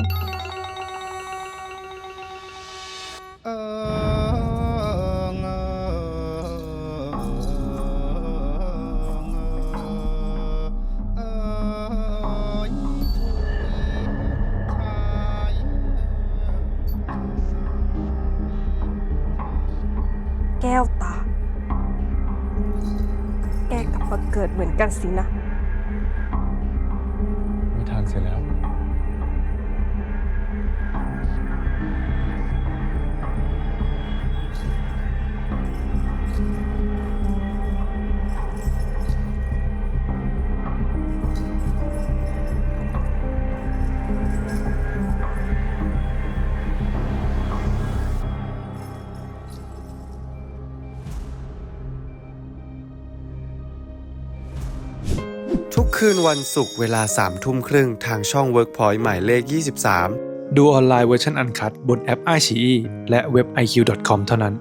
เอเอาตา แกก็มาเกิดเหมือนกันสินะไม่ทานเสร็จแล้ว ทุกคืนวันศุกร์เวลา3ามทุ่มครึ่งทางช่อง Workpoint หมายเลข 23 ดูออนไลน์เวอร์ชันอันคัดบนแอป i อชีและเว็บ iq.com เท่านั้น